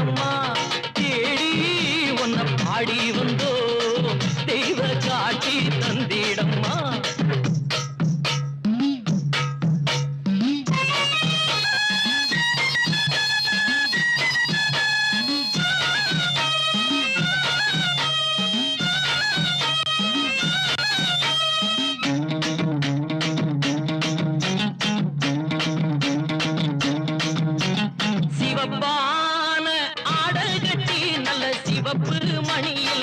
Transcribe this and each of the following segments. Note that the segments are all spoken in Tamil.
அம்மா சிவப்பு மணியில்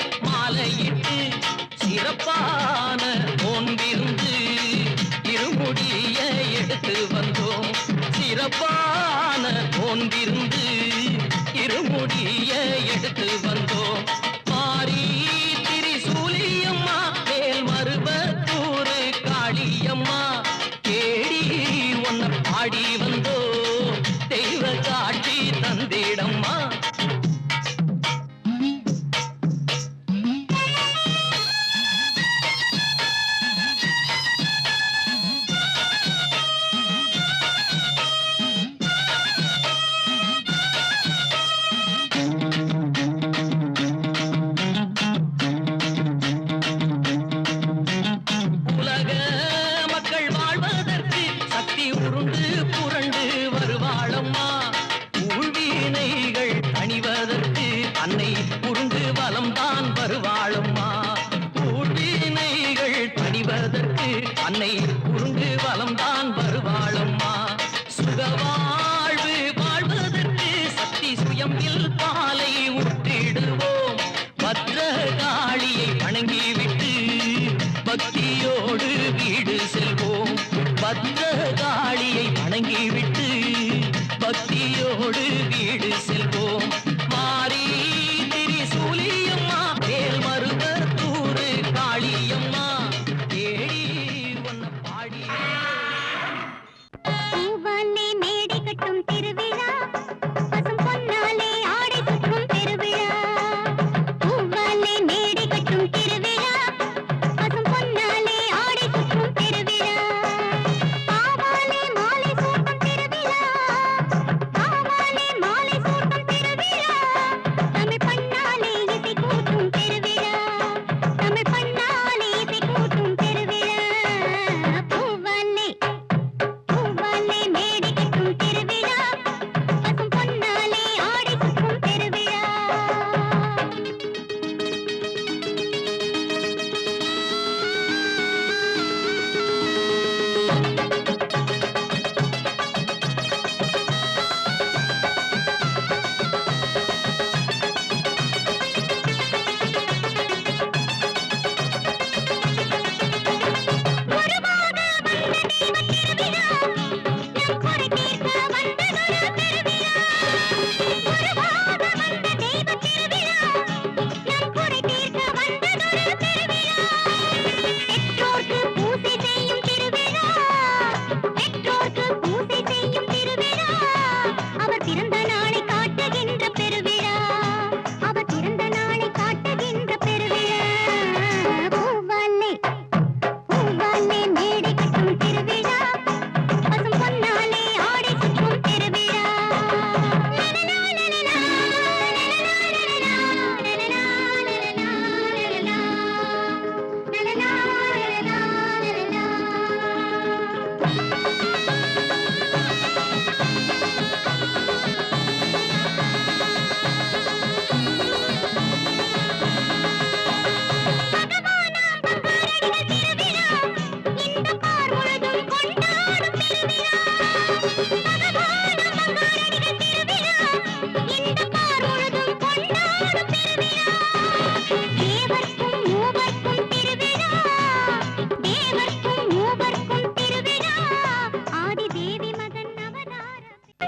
அன்னை உருண்டு வலம்தான் வருவாளம்மா. சுகவாழ்வு வாழ்வதற்கு சக்தி சுயம்பில் பாலை ஊற்றிடுவோம். பத்ர காளியை வணங்கிவிட்டு பக்தியோடு வீடு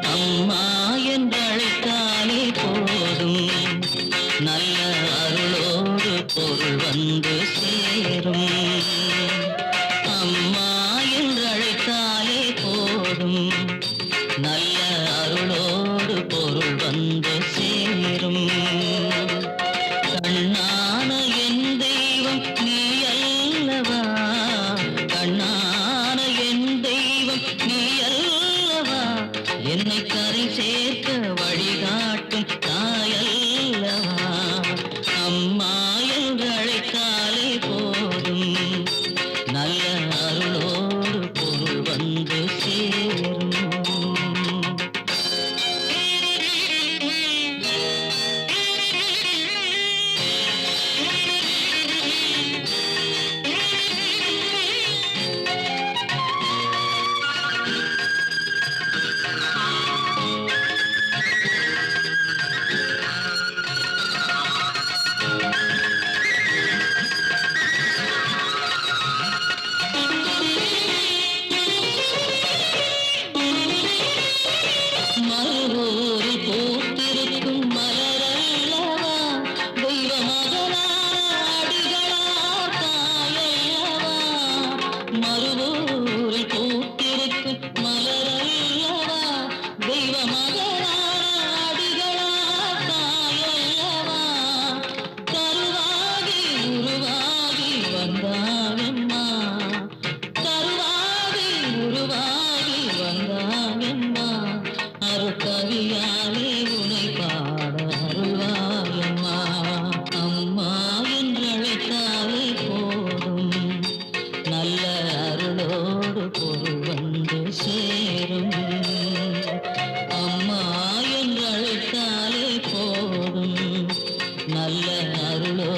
அம்மா என்றழைத்தாலே போதும். நல்ல அருளோடு பொருள் வந்து சேரும். அம்மா என்றழைத்தாலே போதும். நல்ல அருளோடு பொருள் வந்து சேர்க்க வழிகாட்டும் தாயல்ல. நல்ல அருளோ